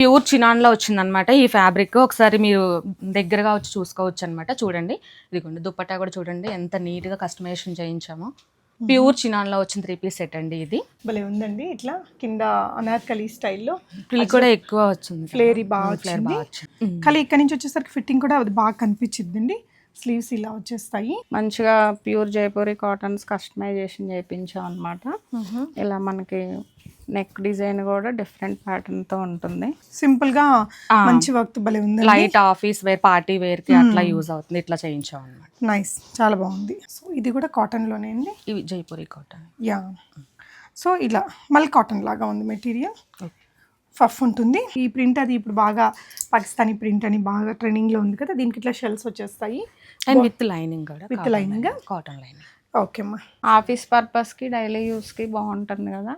Pure చినాన్లో వచ్చిందనమాట ఈ fabric. ఒకసారి మీరు దగ్గరగా వచ్చి చూసుకోవచ్చు అనమాట చూడండి. ఇదిగోండి దుప్పట్టా కూడా చూడండి. ఎంత నీట్గా కస్టమైజేషన్ చేయించామో. ప్యూర్ చినాన్లో వచ్చిన త్రీ పీస్ సెట్ అండి ఇది. భలే ఉందండి. ఇట్లా కింద అనార్కలి స్టైల్లో. ఫ్రిల్ కూడా ఎక్కువ వచ్చింది. ఫ్లేరీ బాగా ఫ్లేర్ బాగా వచ్చింది. కానీ ఇక్కడ నుంచి వచ్చేసరికి ఫిట్టింగ్ కూడా అది బాగా కనిపించిద్దండి. స్లీవ్స్ ఇలా వచ్చేస్తాయి. మంచిగా ప్యూర్ జైపూరి కాటన్స్ కస్టమైజేషన్ చేయించాం అనమాట ఇలా మనకి నెక్ డిజైన్ కూడా డిఫరెంట్ ప్యాటర్న్తో ఉంటుంది. సింపుల్గా. మంచి వర్క్ భలే ఉంది లైట్ ఆఫీస్ వేర్ పార్టీ వేర్కి అట్లా యూజ్ అవుతుంది. ఇట్లా చేయించాం అనమాట నైస్ చాలా బాగుంది. సో ఇది కూడా కాటన్లోనే అండి? ఇవి జైపూరి కాటన్ యా సో ఇలా మళ్ళీ కాటన్ లాగా ఉంది మెటీరియల్ ఫఫ్ ఉంటుంది. ఈ ప్రింట్ అది ఇప్పుడు బాగా పాకిస్తానీ ప్రింట్ అని బాగా ట్రెండింగ్లో ఉంది కదా దీనికి ఇట్లా షెల్స్ వచ్చేస్తాయి. అండ్ విత్ లైనింగ్ కూడా lining ఆ? కాటన్ లైనింగ్ ఓకే అమ్మా. ఆఫీస్ పర్పస్కి డైలీ యూస్కి బాగుంటుంది కదా.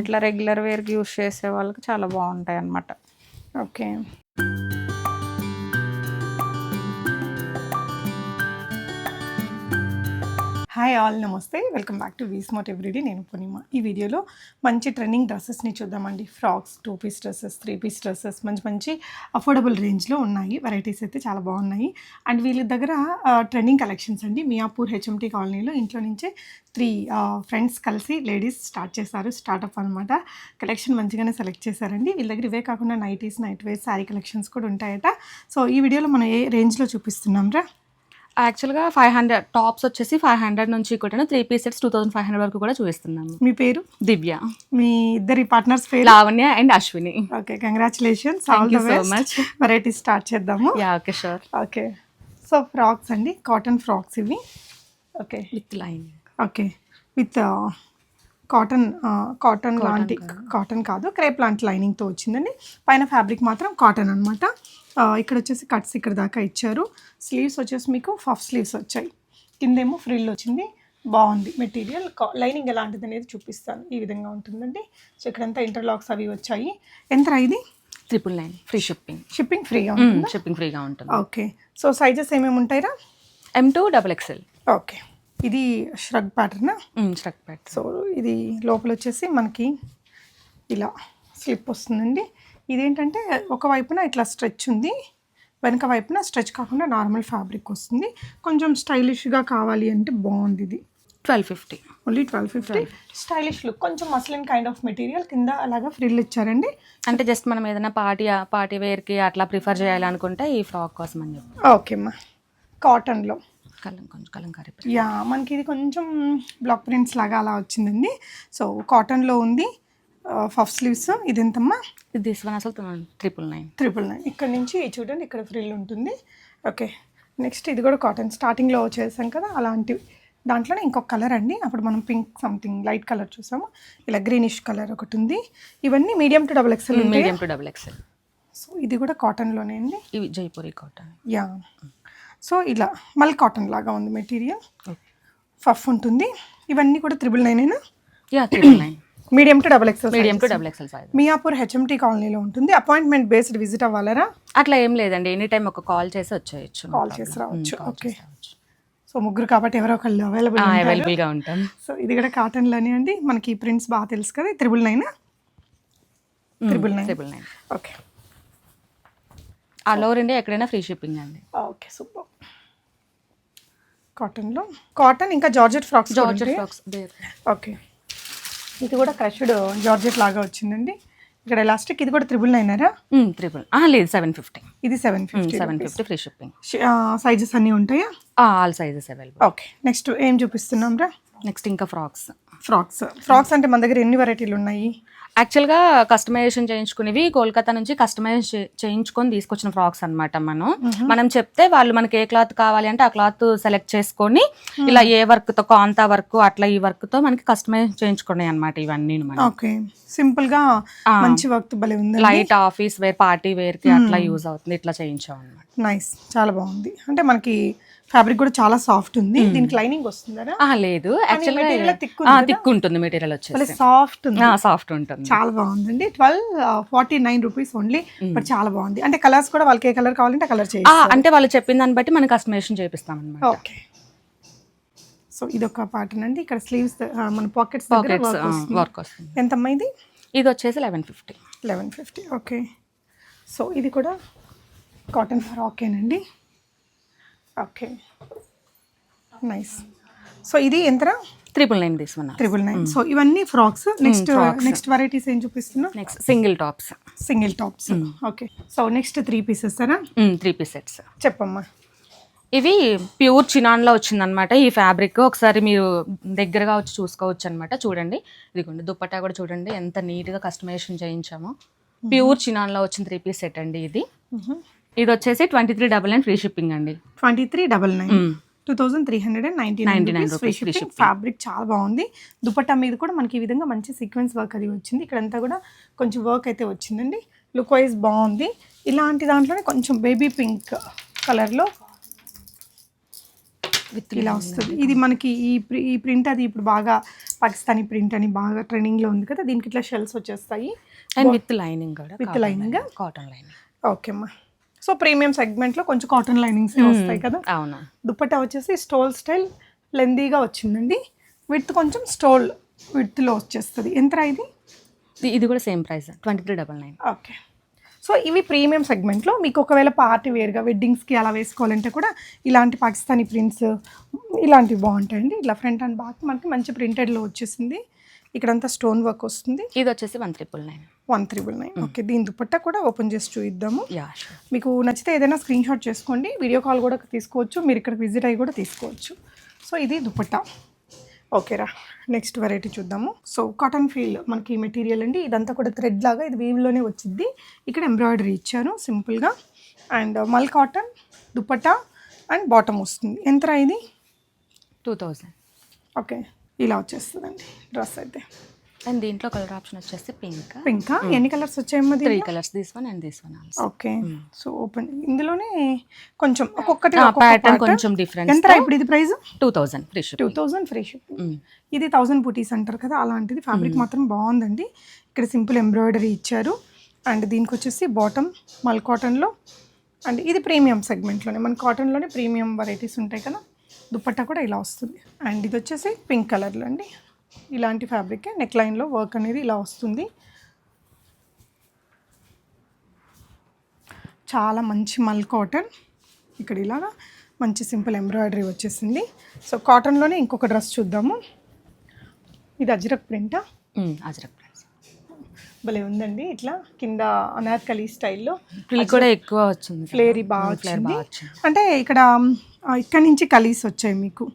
ఇట్లా రెగ్యులర్ వేర్కి యూస్ చేసే వాళ్ళకి చాలా బాగుంటాయి అన్నమాట ఓకే. హాయ్ ఆల్ నమస్తే. Welcome back to V smart everyday నేను పూర్ణిమ ఈ వీడియోలో మంచి ట్రెండింగ్ డ్రెస్సెస్ని చూద్దామండి. Frocks two piece dresses three piece dresses మంచి మంచి అఫోర్డబుల్ రేంజ్లో ఉన్నాయి. వెరైటీస్ అయితే చాలా బాగున్నాయి. అండ్ వీళ్ళ దగ్గర ట్రెండింగ్ కలెక్షన్స్ అండి. మియాపూర్ హెచ్ఎంటీ కాలనీలో ఇంట్లో నుంచే త్రీ ఫ్రెండ్స్ కలిసి లేడీస్ స్టార్ట్ చేశారు. స్టార్టప్ అనమాట కలెక్షన్ మంచిగానే సెలెక్ట్ చేశారండి. వీళ్ళ దగ్గర ఇవే కాకుండా nighties night wear sari collections కూడా ఉంటాయట. సో ఈ వీడియోలో మనం ఏ రేంజ్లో చూపిస్తున్నాం రా యాక్చువల్గా ఫైవ్ హండ్రెడ్ టాప్స్ వచ్చేసి ఫైవ్ హండ్రెడ్ నుంచి కూడా three piece sets two thousand five hundred వరకు కూడా చూపిస్తున్నాము మీ పేరు? దివ్య. మీ ఇద్దరి పార్ట్నర్స్ పేరు? Lavanya and Ashwini. Okay congratulations all the so much. Variety start చేద్దాము. Yeah okay sure okay. So frocks అండి. కాటన్ ఫ్రాక్స్ ఇవి. Okay. With line okay. With cotton cotton లాంటి కాటన్ కాదు. క్రేప్ లాంటి లైనింగ్తో వచ్చిందండి. పైన ఫ్యాబ్రిక్ మాత్రం కాటన్ అనమాట ఇక్కడ వచ్చేసి కట్స్ ఇక్కడ దాకా ఇచ్చారు. స్లీవ్స్ వచ్చేసి మీకు ఫఫ్ స్లీవ్స్ వచ్చాయి. కిందేమో ఫ్రిల్ వచ్చింది. బాగుంది మెటీరియల్. లైనింగ్ ఎలాంటిది అనేది చూపిస్తాను. ఈ విధంగా ఉంటుందండి. సో ఇక్కడంతా ఇంటర్లాక్స్ అవి వచ్చాయి. ఎంత ఇది? Triple nine free shipping shipping ఫ్రీగా ఉంటుంది? షిప్పింగ్ ఫ్రీగా ఉంటుంది. ఓకే. సో సైజెస్ ఏమేమి ఉంటాయిరా? M to double XL okay. ఇది ష్రగ్ ప్యాటర్న్ స్ట్రక్ ప్యాట్ సో ఇది లోపల వచ్చేసి మనకి ఇలా స్లిప్ వస్తుందండి. ఇదేంటంటే ఒక వైపున ఇట్లా స్ట్రెచ్ ఉంది వెనక వైపున స్ట్రెచ్ కాకుండా నార్మల్ ఫ్యాబ్రిక్ వస్తుంది. కొంచెం స్టైలిష్గా కావాలి అంటే బాగుంది ఇది. Twelve fifty. Only twelve fifty. Stylish look కొంచెం మస్లిన్ కైండ్ ఆఫ్ మెటీరియల్ కింద అలాగా ఫ్రిల్ ఇచ్చారండి. అంటే జస్ట్ మనం ఏదైనా పార్టీ పార్టీ వేర్కి అట్లా ప్రిఫర్ చేయాలనుకుంటే ఈ ఫ్రాక్ కోసం అని చెప్పి. ఓకే అమ్మా. కాటన్లో. కలం కొంచెం కలంకారీ యా మనకి ఇది కొంచెం బ్లాక్ ప్రింట్స్ లాగా అలా వచ్చిందండి. సో కాటన్లో ఉంది. ఫఫ్ స్లీవ్స్ ఇది ఎంతమ్మా దిస్ వన్ అసలు ట్రిపుల్ నైన్ ట్రిపుల్ నైన్ ఇక్కడ నుంచి చూడండి ఇక్కడ ఫ్రిల్ ఉంటుంది. ఓకే నెక్స్ట్ ఇది కూడా కాటన్ స్టార్టింగ్లో చేసాం కదా అలాంటివి. దాంట్లోనే ఇంకొక కలర్ అండి. అప్పుడు మనం పింక్ సంథింగ్ లైట్ కలర్ చూసాము. ఇలా గ్రీనిష్ కలర్ ఒకటి ఉంది. ఇవన్నీ medium to double XL medium to double XL so ఇది కూడా కాటన్లోనే అండి. ఇవి జైపూరి కాటన్ యా సో ఇలా మళ్ళీ కాటన్ లాగా ఉంది మెటీరియల్ ఫఫ్ ఉంటుంది. ఇవన్నీ కూడా త్రిబుల్ నైన్ అయినా yeah triple nine medium to double XL medium to double XL size Miyapur HMT కాలనీలో ఉంటుంది. అపాయింట్మెంట్ బేస్డ్ విజిట్ అవ్వాలరా? అట్లా ఏం లేదండి. ఎనీ టైం ఒక కాల్ చేసి వచ్చేయచ్చు. కాల్ చేసి రావచ్చు. ఓకే సో ముగ్గురు కాబట్టి ఎవరో ఒకళ్ళు అవైలబుల్ అవైలబుల్గా ఉంటాం. సో ఇది కూడా కాటన్లోనే అండి. మనకి ఈ ప్రింట్స్ బాగా తెలుసు కదా. Triple nine triple nine triple nine okay all over India ఎక్కడైనా ఫ్రీ షిప్పింగ్ అండి. ఓకే సూపర్ కాటన్లో కాటన్ ఇంకా georgette frocks georgette frocks okay ఇది కూడా క్రష్డ్ జార్జెట్ లాగా వచ్చిందండి. ఇక్కడ ఎలాస్టిక్ ఇది కూడా త్రిబుల్ నైనరా ట్రిపుల్ లేదు సెవెన్ ఫిఫ్టీ. ఇది seven fifty seven fifty free shipping. Sizes అన్నీ ఉంటాయా? All sizes available. Okay next ఏం చూపిస్తున్నాం రా నెక్స్ట్ ఇంకా ఫ్రాక్స్. ఫ్రాక్స్. ఫ్రాక్స్ అంటే మన దగ్గర ఎన్ని వెరైటీలు ఉన్నాయి? యాక్చువల్గా కస్టమైజేషన్ చేయించుకునేవి కోల్కతా నుంచి కస్టమైజ్ చేయించుకొని తీసుకొచ్చిన ఫ్రాక్స్ అన్నమాట మనం. మనం చెప్తే వాళ్ళు మనకి ఏ క్లాత్ కావాలి అంటే ఆ క్లాత్ సెలెక్ట్ చేసుకొని ఇలా ఏ వర్క్తో కాంతా వర్క్ అట్లా ఈ వర్క్తో మనకి కస్టమైజ్ చేయించుకున్నాయి అనమాట ఇవన్నీ ఓకే. సింపుల్గా మంచి వర్క్ భలే ఉంది లైట్ ఆఫీస్ వేర్ పార్టీ వేర్కి అట్లా యూజ్ అవుతుంది ఇట్లా చేయించాం అనమాట నైస్. చాలా బాగుంది. అంటే మనకి ఫ్యాబ్రిక్ కూడా చాలా సాఫ్ట్ ఉంది. దీనికి లైనింగ్ వస్తుందా లేదు. థిక్ ఉంటుంది మెటీరియల్ భలే వచ్చేసి. సాఫ్ట్ ఉంది. సాఫ్ట్ ఉంటుంది. చాలా బాగుందండి. Twelve forty nine rupees only but చాలా బాగుంది. అంటే కలర్స్ కూడా వాళ్ళకి ఏ కలర్ కావాలంటే కలర్ చేయాలి అంటే వాళ్ళు చెప్పిన దాన్ని బట్టి మనం కస్టమైజేషన్ చేపిస్తాం అనమాట ఓకే సో ఇది ఒక ప్యాటర్న్ అండి. ఇక్కడ స్లీవ్స్ మన పాకెట్స్ పాకెట్స్ వర్క్ వస్తుంది. ఎంతమ్మా ఇది? ఇది వచ్చేసి eleven fifty eleven fifty okay so ఇది కూడా కాటన్ ఫ్రాకేనండి ఓకే. నైస్ సో ఇది ఎంత త్రిపుల్ నైన్ తీసుకున్నా త్రిబుల్ నైన్ సో ఇవన్నీ ఫ్రాక్స్. నెక్స్ట్. నెక్స్ట్ వెరైటీస్ ఏం చూపిస్తున్నా? Next single tops single tops okay so next three pieces సరే త్రీ పీస్ సెట్స్ చెప్పమ్మా. ఇవి ప్యూర్ చినాన్లో వచ్చిందనమాట ఈ ఫ్యాబ్రిక్ ఒకసారి మీరు దగ్గరగా వచ్చి చూసుకోవచ్చు అనమాట చూడండి. ఇదిగోండి దుప్పట్టా కూడా చూడండి. ఎంత నీట్గా కస్టమైజేషన్ చేయించామో. ప్యూర్ చినాన్లో వచ్చిన త్రీ పీస్ సెట్ అండి ఇది. ఇది వచ్చేసి twenty three double nine free shipping అండి twenty three double nine. Two thousand three hundred and ninety nine 99 free shipping fabric చాలా బాగుంది. దుపట్టా మీద కూడా మనకి ఈ విధంగా మంచి సీక్వెన్స్ వర్క్ అది వచ్చింది. ఇక్కడంతా కూడా కొంచెం వర్క్ అయితే వచ్చిందండి. లుక్ వైజ్ బాగుంది. ఇలాంటి దాంట్లోనే కొంచెం బేబీ పింక్ కలర్లో విత్ ఇలా వస్తుంది. ఇది మనకి ఈ ప్రి- ఈ ప్రింట్ అది ఇప్పుడు బాగా పాకిస్తానీ ప్రింట్ అని బాగా ట్రెండింగ్లో ఉంది కదా దీనికి ఇట్లా షెల్స్ వచ్చేస్తాయి. అండ్ విత్ లైనింగ్ కూడా lining ఆ? కాటన్ లైనింగ్ ఓకే అమ్మా. సో ప్రీమియం సెగ్మెంట్లో కొంచెం కాటన్ లైనింగ్స్ వస్తాయి కదా? అవును. దుపట్టా వచ్చేసి స్టోల్ స్టైల్ లెందీగా వచ్చిందండి. విత్ కొంచెం స్టోల్ విత్లో వచ్చేస్తుంది. ఎంత ఇది? ఇది- ఇది కూడా same price twenty three double nine. Okay. So ఇవి ప్రీమియం సెగ్మెంట్లో మీకు ఒకవేళ పార్టీ వేర్గా వెడ్డింగ్స్కి అలా వేసుకోవాలంటే కూడా ఇలాంటి పాకిస్తానీ ప్రింట్స్ ఇలాంటివి బాగుంటాయండి. ఇట్లా ఫ్రంట్ అండ్ బ్యాక్ మనకి మంచి ప్రింటెడ్లో వచ్చేసింది. ఇక్కడంతా స్టోన్ వర్క్ వస్తుంది. ఇది వచ్చేసి one triple nine. One triple nine. Okay దీని దుపట్టా కూడా ఓపెన్ చేసి చూద్దాము యా మీకు నచ్చితే ఏదైనా స్క్రీన్ షాట్ చేసుకోండి. వీడియో కాల్ కూడా తీసుకోవచ్చు. మీరు ఇక్కడ విజిట్ అయ్యి కూడా తీసుకోవచ్చు. సో ఇది దుపట్టా. ఓకేరా నెక్స్ట్ వెరైటీ చూద్దాము. సో కాటన్ ఫీల్ మనకి మెటీరియల్ అండి. ఇదంతా కూడా థ్రెడ్ లాగా ఇది వీవ్లోనే వచ్చింది ఇక్కడ ఎంబ్రాయిడరీ ఇచ్చారు సింపుల్గా అండ్ మల్ కాటన్ దుపట్టా అండ్ బాటమ్ వస్తుంది. ఎంత ఇది? టూ థౌజండ్ ఓకే ఇలా వచ్చేస్తుందండి. డ్రెస్ అయితే. అండ్ దీంట్లో కలర్ ఆప్షన్ వచ్చేసి పింక్. పింక్? ఎన్ని colours వచ్చాయమ్మా three? Colours this one and this one also. Okay. So open. ఇందులోనే కొంచెం ఒక్కొక్కటి pattern. కొంచెం difference ఎంత. ఇప్పుడు ఇది price? Two thousand free ship two thousand free shipping ఇది థౌజండ్ బుటీస్ అంటారు కదా అలాంటిది ఫ్యాబ్రిక్ మాత్రం బాగుందండి. ఇక్కడ సింపుల్ ఎంబ్రాయిడరీ ఇచ్చారు. అండ్ దీనికి వచ్చేసి బాటమ్ మల్ కాటన్లో అండ్ ఇది ప్రీమియం సెగ్మెంట్లోనే మన కాటన్లోనే ప్రీమియం వెరైటీస్ ఉంటాయి కదా. దుపట్టా కూడా ఇలా వస్తుంది. అండ్ ఇది వచ్చేసి పింక్ కలర్లో అండి. ఇలాంటి ఫ్యాబ్రిక్ నెక్ లైన్లో వర్క్ అనేది ఇలా వస్తుంది. చాలా మంచి మల్ కాటన్. ఇక్కడ ఇలాగా మంచి సింపుల్ ఎంబ్రాయిడరీ వచ్చేసింది. సో కాటన్లోనే ఇంకొక డ్రెస్ చూద్దాము. ఇది అజ్రక్ ప్రింటా? అజరక్ ప్రైస్ భలే ఉందండి. ఇట్లా కింద అనార్కలి స్టైల్లో కూడా ఎక్కువ వచ్చింది. ఫ్లేరీ బాగా వచ్చింది. అంటే ఇక్కడ ఇక్కడ నుంచి కలీస్ వచ్చాయి మీకు.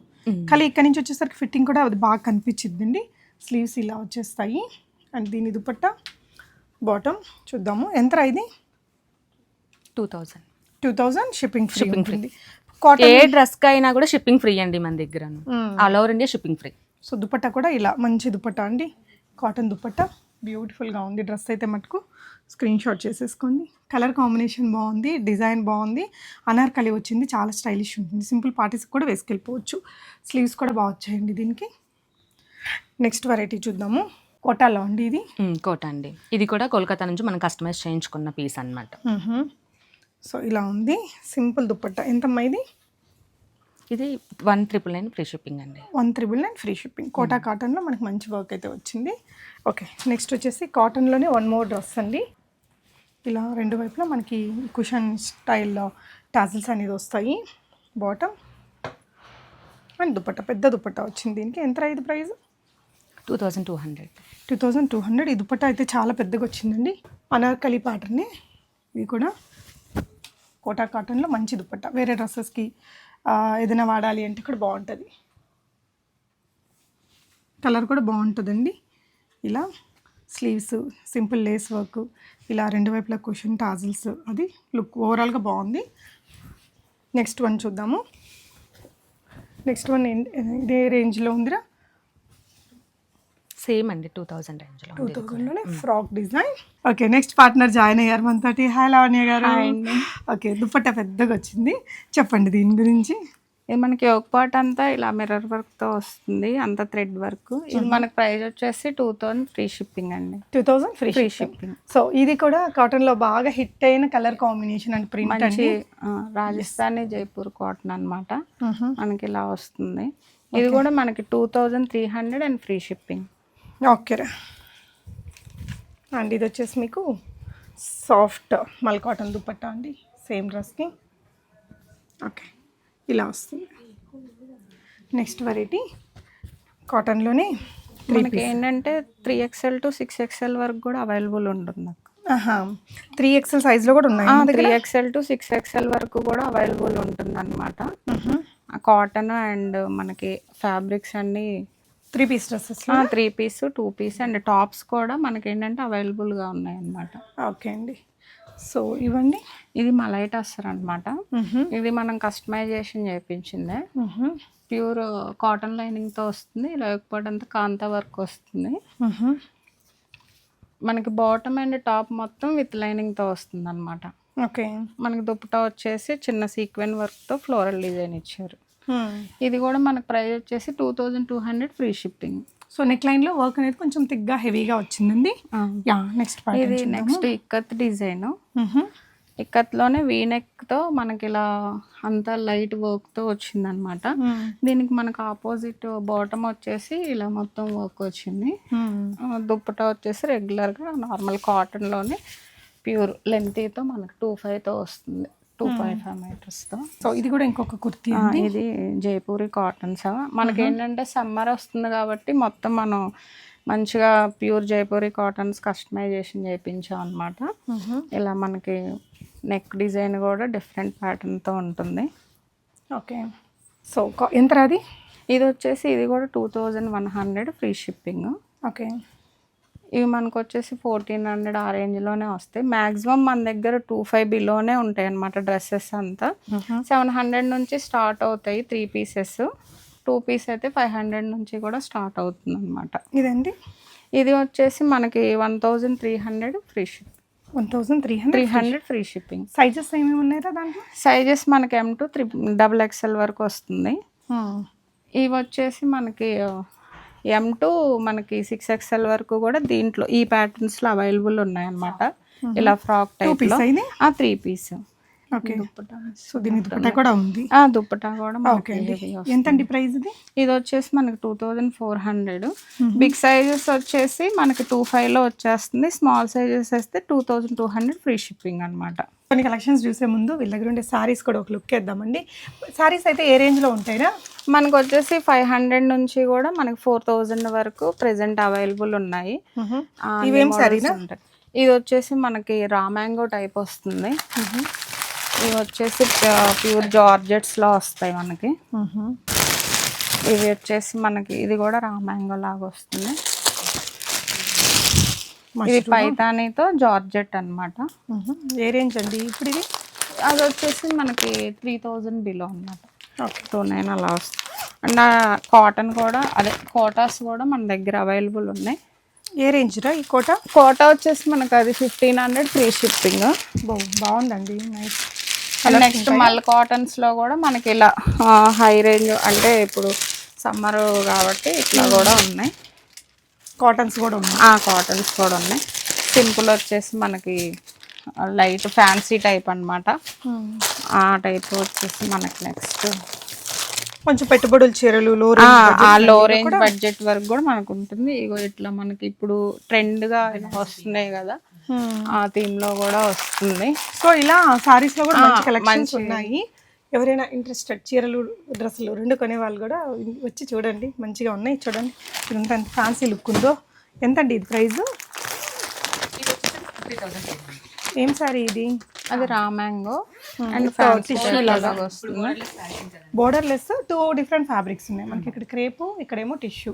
కలి ఇక్కడ నుంచి వచ్చేసరికి ఫిట్టింగ్ కూడా అది బాగా కనిపించిద్దండి. స్లీవ్స్ ఇలా వచ్చేస్తాయి. అండ్ దీని దుపట్టా బాటమ్ చూద్దాము. ఎంత ఇది? Two thousand two thousand shipping free free. ఉంటుంది. కాటన్ ఏ డ్రెస్కి అయినా కూడా షిప్పింగ్ ఫ్రీ అండి మన దగ్గర all over India shipping free. So dupatta కూడా ఇలా మంచి దుపట్టా అండి. కాటన్ దుపట్టా. బ్యూటిఫుల్గా ఉంది డ్రెస్ అయితే మటుకు. స్క్రీన్ షాట్ చేసేసుకోండి. కలర్ కాంబినేషన్ బాగుంది డిజైన్ బాగుంది. అనార్కలి వచ్చింది చాలా స్టైలిష్ ఉంటుంది. సింపుల్ పార్టీస్కి కూడా వేసుకెళ్ళిపోవచ్చు. స్లీవ్స్ కూడా బాగా వచ్చాయండి దీనికి. నెక్స్ట్ వెరైటీ చూద్దాము. కోటాలో అండి ఇది. కోట అండి. ఇది కూడా కోల్కతా నుంచి మనం కస్టమైజ్ చేయించుకున్న పీస్ అన్నమాట. సో ఇలా ఉంది. సింపుల్ దుపట్టా ఎంతమ్మా ఇది? ఇది one triple nine free shipping అండి. One triple nine free shipping. Kota కాటన్లో మనకి మంచి వర్క్ అయితే వచ్చింది. ఓకే నెక్స్ట్ వచ్చేసి కాటన్లోనే వన్ మోర్ డ్రెస్ అండి. ఇలా రెండు వైపులా మనకి కుషన్ స్టైల్లో టాజిల్స్ అనేది వస్తాయి. బాటమ్ అండ్ దుపట్ట పెద్ద దుపట్ట వచ్చింది దీనికి. ఎంత ఐదు price? Two thousand two hundred. Two thousand two hundred. ఈ దుపట్ట అయితే చాలా పెద్దగా వచ్చిందండి. అనార్కలి ప్యాటర్నే ఇది కూడా కోటా కాటన్లో మంచి దుపట్ట. వేరే డ్రెస్సెస్కి ఏదైనా వాడాలి అంటే కూడా బాగుంటుంది. కలర్ కూడా బాగుంటుందండి. ఇలా స్లీవ్స్ సింపుల్ లేస్ వర్క్ ఇలా రెండు వైపులా కుషన్ టాజిల్స్. అది లుక్ ఓవరాల్గా బాగుంది. నెక్స్ట్ వన్ చూద్దాము. నెక్స్ట్ వన్ ఇదే రేంజ్లో ఉందిరా? సేమ్ అండి టూ థౌజండ్ రేంజ్లో two థౌజండ్లోనే frock design. Okay next partner join అయ్యారు మనతోటి. హాయ్ లావణ్య గారు. ఓకే దుపట్టా పెద్దగా వచ్చింది. చెప్పండి దీని గురించి. ఇది మనకి ఒక పార్ట్ అంతా ఇలా మిర్రర్ వర్క్తో వస్తుంది అంత థ్రెడ్ వర్క్. ఇది మనకి ప్రైస్ వచ్చేసి టూ థౌసండ్ ఫ్రీ షిప్పింగ్ అండి. Two thousand free free shipping. So ఇది కూడా కాటన్లో బాగా హిట్ అయిన కలర్ కాంబినేషన్ అండ్ ప్రింట్ మంచి అండి రాజస్థానీ జైపూర్ కాటన్ అన్నమాట. మ్హూ. మనకి ఇలా వస్తుంది. ఇది కూడా మనకి two thousand three hundred and free shipping. Okay and ఇది వచ్చేసి మీకు సాఫ్ట్ మల్ కాటన్ దుపట్టా అండి. సేమ్ డ్రెస్కి. ఓకే. ఇలా వస్తుంది నెక్స్ట్ వెరైటీ కాటన్లోనే మనకి ఏంటంటే three XL to six XL వరకు కూడా అవైలబుల్ ఉంటుంది ఆహా త్రీ ఎక్స్ఎల్ సైజ్లో కూడా ఉన్నాయి three XL to six XL వరకు కూడా అవైలబుల్ ఉంటుంది అనమాట కాటన్ అండ్ మనకి ఫ్యాబ్రిక్స్ అన్ని three piece dresses three piece two piece and tops కూడా మనకి ఏంటంటే అవైలబుల్గా ఉన్నాయి అనమాట ఓకే అండి. సో ఇవ్వండి ఇది మలై టస్సర్ అనమాట ఇది మనం కస్టమైజేషన్ చేయించిందే ప్యూర్ కాటన్ లైనింగ్తో వస్తుంది లేకపోతే అంతా కాంతా వర్క్ వస్తుంది. మనకి బాటమ్ అండ్ టాప్ మొత్తం విత్ లైనింగ్తో వస్తుంది అనమాట ఓకే. మనకి దుప్పటా వచ్చేసి చిన్న సీక్వెన్ వర్క్తో ఫ్లోరల్ డిజైన్ ఇచ్చారు. ఇది కూడా మనకు ప్రైస్ వచ్చేసి two thousand two hundred free shipping so neck లైన్లో వర్క్ అనేది కొంచెం తిగ్గా హెవీగా వచ్చిందండి. యా నెక్స్ట్ ఇది నెక్స్ట్ ఇక్కత్ డిజైన్ ఇక్కత్లోనే వీనెక్తో మనకి ఇలా అంతా లైట్ వర్క్తో వచ్చిందనమాట దీనికి మనకు ఆపోజిట్ బాటమ్ వచ్చేసి ఇలా మొత్తం వర్క్ వచ్చింది. ఆ, దుప్పటా వచ్చేసి రెగ్యులర్గా నార్మల్ కాటన్లోనే ప్యూర్ లెంతీతో మనకు టూ ఫైవ్తో వస్తుంది. టూ పాయింట్ ఫైవ్ మీటర్స్తో. సో ఇది కూడా ఇంకొక కుర్తీ ఇది జైపూరి కాటన్స్ మనకి ఏంటంటే సమ్మర్ వస్తుంది కాబట్టి మొత్తం మనం మంచిగా ప్యూర్ జైపూరి కాటన్స్ కస్టమైజేషన్ చేయించాం అనమాట ఇలా మనకి నెక్ డిజైన్ కూడా డిఫరెంట్ ప్యాటర్న్తో ఉంటుంది. ఓకే. సో ఎంత అది ఇది వచ్చేసి ఇది కూడా two thousand one hundred free shipping. Okay. ఇవి మనకు వచ్చేసి ఫోర్టీన్ హండ్రెడ్ ఆ రేంజ్లోనే వస్తాయి. మ్యాక్సిమం మన దగ్గర టూ ఫైవ్ బిలోనే ఉంటాయి అన్నమాట డ్రెస్సెస్ అంతా. సెవెన్ హండ్రెడ్ నుంచి స్టార్ట్ అవుతాయి త్రీ పీసెస్. టూ పీస్ అయితే ఫైవ్ హండ్రెడ్ నుంచి కూడా స్టార్ట్ అవుతుంది అనమాట ఇదండి? ఇది వచ్చేసి మనకి one thousand three hundred free ship one thousand three three hundred hundred free shipping. Sizes ఏమేమి ఉన్నాయా దాంట్లో? సైజెస్ మనకి M to three double XL వరకు వస్తుంది. ఇవి వచ్చేసి మనకి ఎం టు మనకి సిక్స్ ఎక్స్ఎల్ వరకు కూడా దీంట్లో ఈ ప్యాటర్న్స్లో అవైలబుల్ ఉన్నాయన్నమాట. ఇలా ఫ్రాక్ టైప్ ఆ త్రీ పీస్ ఓకే సో దీని దుపట్టా కూడా ఉంది? ఆ దుప్పటా కూడా ఓకే మనకి అండి. ప్రైస్ ఇది? ఇది వచ్చేసి మనకి two thousand four hundred big sizes వచ్చేసి మనకి టూ లో వచ్చేస్తుంది. స్మాల్ సైజెస్ వస్తే two thousand two hundred free shipping అనమాట కొన్ని కలెక్షన్స్ చూసే ముందు వీళ్ళ దగ్గర ఉండే సారీస్ కూడా ఒక లుక్ వేద్దామండి. సారీస్ అయితే ఏ రేంజ్లో ఉంటాయినా మనకు వచ్చేసి ఫైవ్ హండ్రెడ్ నుంచి కూడా మనకి ఫోర్ థౌజండ్ వరకు ప్రెసెంట్ అవైలబుల్ ఉన్నాయి. ఇవేం సారీనా? ఇది వచ్చేసి మనకి రామాంగో టైప్ వస్తుంది. ఇవి వచ్చేసి ప్యూర్ జార్జెట్స్లో వస్తాయి మనకి. ఇవి వచ్చేసి మనకి ఇది కూడా రామాంగో లాగా వస్తుంది. ఇది పైతానీతో జార్జెట్ అన్నమాట. ఏ రేంజ్ అండి ఇప్పుడు ఇది అది వచ్చేసి మనకి త్రీ థౌజండ్ బిలో అన్నమాట. ఓకే. టూ నైన్ అలా వస్తుంది. అండ్ కాటన్ కూడా అదే కోటాస్ కూడా మన దగ్గర అవైలబుల్ ఉన్నాయి. ఏ రేంజ్ రా ఈ కోట? కోటా వచ్చేసి మనకు అది ఫిఫ్టీన్ హండ్రెడ్ ఫ్రీ షిప్పింగ్. బాగుందండి. నైస్. నెక్స్ట్ మల్ కాటన్స్లో కూడా మనకి ఇలా హై రేంజ్ అంటే ఇప్పుడు సమ్మర్ కాబట్టి ఇట్లా కూడా ఉన్నాయి. కాటన్స్ కూడా ఉన్నాయి. కాటన్స్ కూడా ఉన్నాయి. సింపుల్ వచ్చేసి మనకి లైట్ ఫ్యాన్సీ టైప్ అన్నమాట. ఆ టైప్ వచ్చేసి మనకి నెక్స్ట్. కొంచెం పెట్టుబడుల చీరలు లో రేంజ్ బడ్జెట్ వరకు కూడా మనకు ఉంటుంది. ఇగో ఇట్లా మనకి ఇప్పుడు ట్రెండ్గా ఇలా వస్తున్నాయి కదా. ఆ థీమ్లో కూడా వస్తుంది. సో ఇలా సారీస్లో కూడా మంచి కలెక్షన్స్ ఉన్నాయి. ఎవరైనా ఇంట్రెస్టెడ్ చీరలు డ్రెస్సులు రెండు కొనే వాళ్ళు కూడా వచ్చి చూడండి. మంచిగా ఉన్నాయి చూడండి. ఇదంతా ఎంత ఫ్యాన్సీ లుక్ ఉందో. ఎంతండి ఇది ప్రైస్ ఏం సారీ ఇది? అది రామాంగో అండ్ ఫ్యాన్సీ లాగా. వస్తుంది. బోర్డర్లెస్ టూ డిఫరెంట్ ఫ్యాబ్రిక్స్ ఉన్నాయి. మనకి ఇక్కడ క్రేపు ఇక్కడేమో టిష్యూ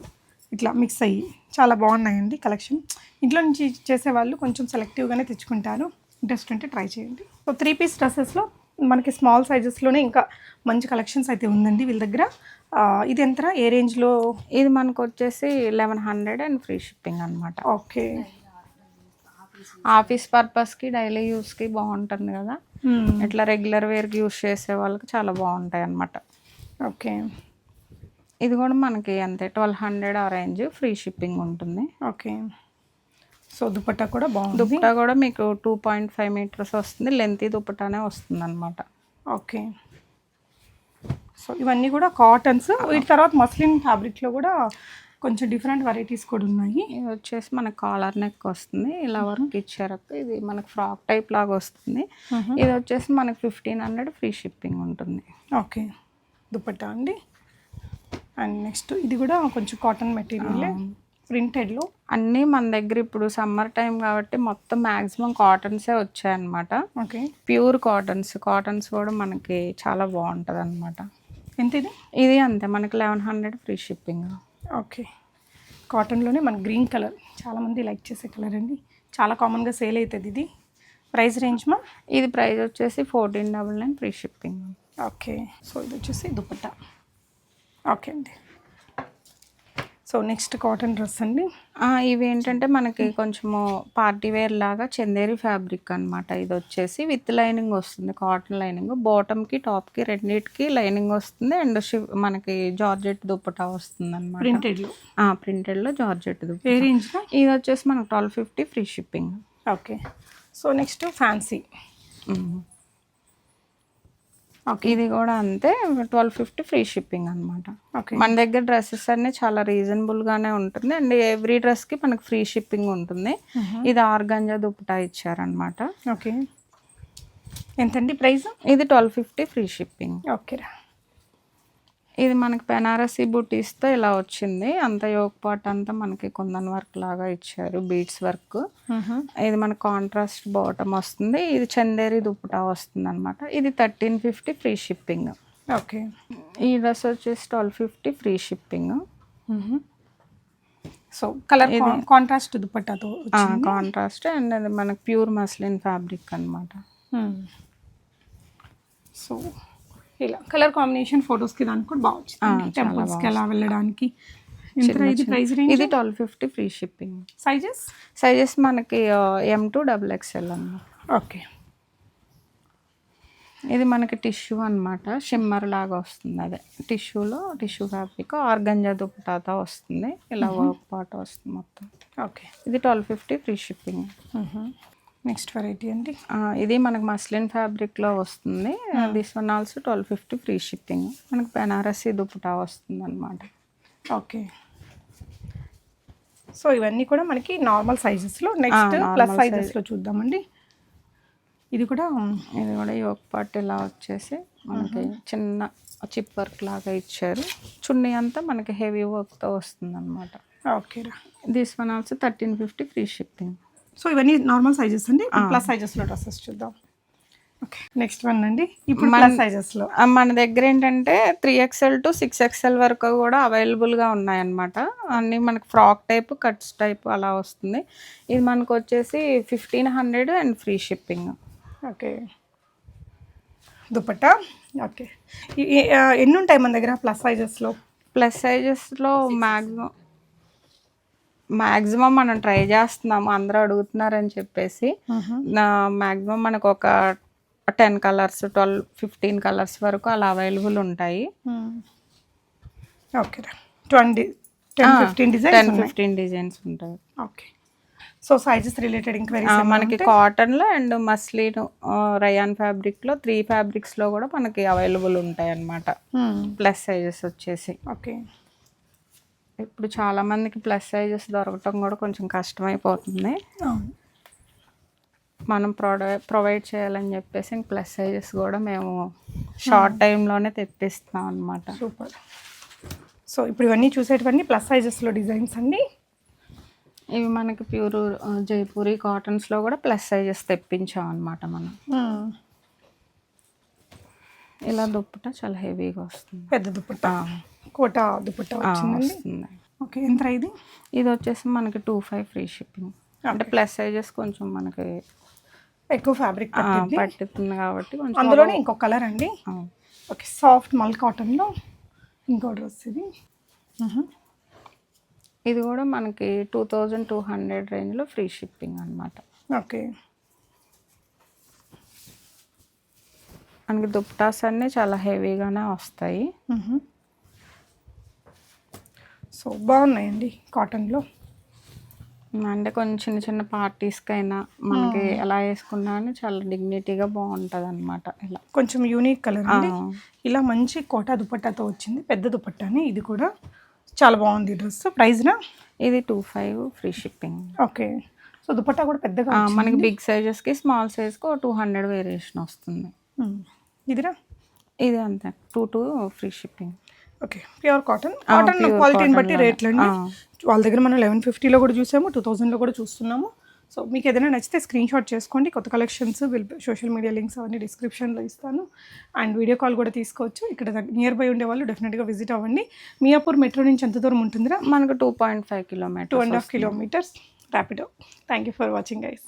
ఇట్లా మిక్స్ అయ్యి. చాలా బాగున్నాయండి కలెక్షన్ ఇంట్లో నుంచి చేసే వాళ్ళు కొంచెం సెలెక్టివ్గానే తెచ్చుకుంటారు. ఇంట్రెస్ట్ ఉంటే ట్రై చేయండి. సో త్రీ పీస్ డ్రెస్సెస్లో మనకి స్మాల్ సైజెస్లోనే ఇంకా మంచి కలెక్షన్స్ అయితే ఉందండి వీళ్ళ దగ్గర. ఇది ఎంత ఏ రేంజ్లో ఇది మనకు వచ్చేసి eleven hundred and free shipping అనమాట ఓకే. ఆఫీస్ పర్పస్కి డైలీ యూస్కి బాగుంటుంది కదా. ఇట్లా రెగ్యులర్ వేర్కి యూస్ చేసే వాళ్ళకి చాలా బాగుంటాయి అన్నమాట. ఓకే. ఇది కూడా మనకి అంతే ట్వెల్వ్ హండ్రెడ్ ఆ రేంజ్ ఫ్రీ షిప్పింగ్ ఉంటుంది. ఓకే. సో దుపట్టా కూడా బాగుంది. దుప్పటా కూడా మీకు టూ పాయింట్ ఫైవ్ మీటర్స్ వస్తుంది. లెంతీ దుప్పటానే వస్తుంది అనమాట ఓకే. సో ఇవన్నీ కూడా కాటన్స్. వీటి తర్వాత మస్లిన్ ఫ్యాబ్రిక్లో కూడా కొంచెం డిఫరెంట్ వెరైటీస్ కూడా ఉన్నాయి. ఇది వచ్చేసి మనకు కాలర్ నెక్ వస్తుంది. ఇలా వర్క్ ఇచ్చారు. ఇది మనకు ఫ్రాక్ టైప్ లాగా వస్తుంది. ఇది వచ్చేసి మనకి ఫిఫ్టీన్ హండ్రెడ్ ఫ్రీ షిప్పింగ్ ఉంటుంది. ఓకే. దుపట్టా అండి. అండ్ నెక్స్ట్ ఇది కూడా కొంచెం కాటన్ మెటీరియల్. ప్రింటెడ్లో? అన్నీ మన దగ్గర ఇప్పుడు సమ్మర్ టైం కాబట్టి మొత్తం మ్యాక్సిమం కాటన్సే వచ్చాయన్నమాట. ఓకే. Pure cottons. కాటన్స్ కూడా మనకి చాలా బాగుంటుంది అనమాట ఎంత ఇది ఇది అంతే. మనకి eleven hundred free shipping. Okay. కాటన్లోనే మన గ్రీన్ కలర్. చాలామంది లైక్ చేసే కలర్ అండి. చాలా కామన్గా సేల్ అవుతుంది ఇది. ప్రైస్ రేంజ్ మా? ఇది ప్రైస్ వచ్చేసి fourteen double nine free shipping. Okay. So ఇది వచ్చేసి దుపట్టా. ఓకే అండి. సో నెక్స్ట్ కాటన్ డ్రెస్ అండి. ఇవి ఏంటంటే మనకి కొంచెము పార్టీ వేర్ లాగా చందేరి ఫ్యాబ్రిక్ అన్నమాట. ఇది వచ్చేసి విత్ లైనింగ్ వస్తుంది కాటన్ లైనింగ్. బాటమ్కి టాప్కి రెండింటికి లైనింగ్ వస్తుంది. అండ్ మనకి జార్జెట్ దుప్పటా వస్తుంది అనమాట ప్రింటెడ్లో ప్రింటెడ్లో జార్జెట్ దుప్పటా. ఇది వచ్చేసి మనకు twelve fifty free shipping okay. So next fancy. ఇది కూడా అంతే ట్వెల్వ్ ఫిఫ్టీ ఫ్రీ షిప్పింగ్ అనమాట ఓకే. మన దగ్గర డ్రెస్సెస్ అన్ని చాలా రీజనబుల్ గానే ఉంటుంది. అండ్ ఎవ్రీ డ్రెస్కి మనకి ఫ్రీ షిప్పింగ్ ఉంటుంది. ఇది ఆర్గంజా దుప్పటా ఇచ్చారనమాట ఓకే. ఎంతండి ప్రైస్? ఇది ట్వెల్వ్ ఫిఫ్టీ ఫ్రీ షిప్పింగ్. ఓకేరా. ఇది మనకి బెనారసీ బుటీస్తో ఇలా వచ్చింది. అంత యోగ్ పాట్ అంతా మనకి కుందన్ వర్క్ లాగా ఇచ్చారు బీడ్స్ వర్క్. ఇది మన కాంట్రాస్ట్ బాటమ్ వస్తుంది. ఇది చందేరి దుప్పటా వస్తుంది అనమాట ఇది thirteen fifty free shipping. Okay. ఈ డ్రెస్ వచ్చేసి twelve fifty free shipping. So colour contrast దుపట్టాతో contrast and అది మనకి ప్యూర్ మస్లిన్ ఫ్యాబ్రిక్ అనమాట సో ఇలా కలర్ కాంబినేషన్ ఫోటోస్కి దానికి కూడా బాగా వచ్చింది. టెంపుల్స్కి అలా వెళ్ళడానికి. ఇది twelve fifty free shipping sizes sizes మనకి ఎం టూ డబుల్ ఎక్స్ఎల్ అన్నమాట ఓకే ఇది మనకి టిష్యూ అన్నమాట. షిమ్మర్ లాగా వస్తుంది అదే. టిష్యూలో టిష్యూ ఫ్యాబ్రిక్ ఆర్గంజా దుప్పటాతో వస్తుంది. ఇలా వర్క్ పాట వస్తుంది మొత్తం. ఓకే ఇది twelve fifty free shipping next variety అండి. ఇది మనకి మస్లిన్ ఫ్యాబ్రిక్లో వస్తుంది. This one also twelve fifty free shipping మనకి బెనారసీ దుప్పటా వస్తుంది అనమాట ఓకే. సో ఇవన్నీ కూడా మనకి నార్మల్ సైజెస్లో నెక్స్ట్ ప్లస్ సైజెస్లో చూద్దామండి. ఇది కూడా ఇది కూడా యోగ్ పాట్ ఇలా వచ్చేసి మనకి చిన్న చిప్ వర్క్ లాగా ఇచ్చారు. చున్నీ అంతా మనకి హెవీ వర్క్తో వస్తుంది అనమాట ఓకేరా this one also thirteen fifty free shipping so ఇవన్నీ నార్మల్ సైజెస్ అండి? ప్లస్ సైజెస్లో డ్రెస్సెస్ చూద్దాం. ఓకే నెక్స్ట్ వన్ అండి. ఇప్పుడు ప్లస్ సైజెస్లో మన దగ్గర ఏంటంటే three XL to six XL వరకు కూడా అవైలబుల్గా ఉన్నాయన్నమాట. అన్నీ మనకి ఫ్రాక్ టైప్ కట్స్ టైప్ అలా వస్తుంది. ఇది మనకు వచ్చేసి fifteen hundred and free shipping okay dupatta? Okay ఎన్ని ఉంటాయి మన దగ్గర ప్లస్ సైజెస్లో ప్లస్ సైజెస్లో మ్యాక్సిమం మ్యాక్సిమం మనం ట్రై చేస్తున్నాము అందరూ అడుగుతున్నారని చెప్పేసి. నా మ్యాక్సిమం మనకు ఒక ten colours twelve fifteen colours వరకు అలా అవైలబుల్ ఉంటాయి. ఓకేరా twenty ten fifteen fifteen designs ఉంటాయి. Okay. So sizes related inquiries మనకి కాటన్లో అండ్ మస్లిన్ రయాన్ ఫ్యాబ్రిక్లో త్రీ ఫ్యాబ్రిక్స్లో కూడా మనకి అవైలబుల్ ఉంటాయి అన్నమాట ప్లస్ సైజెస్ వచ్చేసి. ఓకే. ఇప్పుడు చాలా మందికి ప్లస్ సైజెస్ దొరకటం కూడా కొంచెం కష్టమైపోతుంది. మనం ప్రొవైడ్ ప్రొవైడ్ చేయాలని చెప్పేసి ప్లస్ సైజెస్ కూడా మేము షార్ట్ టైంలోనే తెప్పిస్తాం అనమాట సూపర్. సో ఇప్పుడు ఇవన్నీ చూసేటివన్నీ ప్లస్ సైజెస్లో డిజైన్స్ అండి ఇవి మనకి ప్యూర్ జైపూరి కాటన్స్లో కూడా ప్లస్ సైజెస్ తెప్పించాం అనమాట మనం. ఇలా దుప్పట చాలా హెవీగా వస్తుంది. పెద్ద దుపట్టా కోట దుపట్టా వచ్చిందండి. ఓకే ఎంత ఇది? ఇది వచ్చేసి మనకి టూ ఫైవ్ ఫ్రీ షిప్పింగ్. అంటే ప్లస్ సైజెస్ కొంచెం మనకి ఎక్కువ ఫ్యాబ్రిక్ పట్టుతుంది కాబట్టి కొంచెం అందులోనే ఇంకో కలర్ అండి. ఓకే సాఫ్ట్ మల్ కాటన్లో ఇంకో డ్రెస్ ఇది. ఇది కూడా మనకి టూ థౌజండ్ టూ హండ్రెడ్ రేంజ్లో ఫ్రీ షిప్పింగ్ అనమాట ఓకే. మనకి దుప్పటాస్ అన్నీ చాలా హెవీగానే వస్తాయి. సో బాగున్నాయండి కాటన్లో. అంటే కొంచెం చిన్న చిన్న పార్టీస్కైనా మనకి ఎలా వేసుకున్నా కానీ చాలా డిగ్నిటీగా బాగుంటుంది అనమాట ఇలా. కొంచెం యూనిక్ కలర్ అండి. ఇలా మంచి కోటా దుపట్టాతో వచ్చింది పెద్ద దుపట్టాని ఇది కూడా. చాలా బాగుంది డ్రెస్. ప్రైస్నా ఇది two five free shipping okay. So dupatta కూడా పెద్దగా మనకి బిగ్ సైజెస్కి స్మాల్ సైజ్కి టూ హండ్రెడ్ వేరియేషన్ వస్తుంది. ఇదిరా? ఇది అంతే. Two two free shipping okay. Pure cotton. Cotton క్వాలిటీని బట్టి రేట్లు అండి వాళ్ళ దగ్గర మనం లెవెన్ ఫిఫ్టీలో కూడా చూసాము టూ థౌజండ్లో కూడా చూస్తున్నాము. సో మీకు ఏదైనా నచ్చితే స్క్రీన్ షాట్ చేసుకోండి. కొత్త collections will social media links అవన్నీ డిస్క్రిప్షన్లో ఇస్తాను. అండ్ వీడియో కాల్ కూడా తీసుకోవచ్చు. ఇక్కడ నియర్ బై ఉండే వాళ్ళు డెఫినెట్గా విజిట్ అవ్వండి. మియాపూర్ మెట్రో నుంచి ఎంత దూరం ఉంటుందిరా? మనకు two point five two kilometre and half kilometres Rapido thank you for watching guys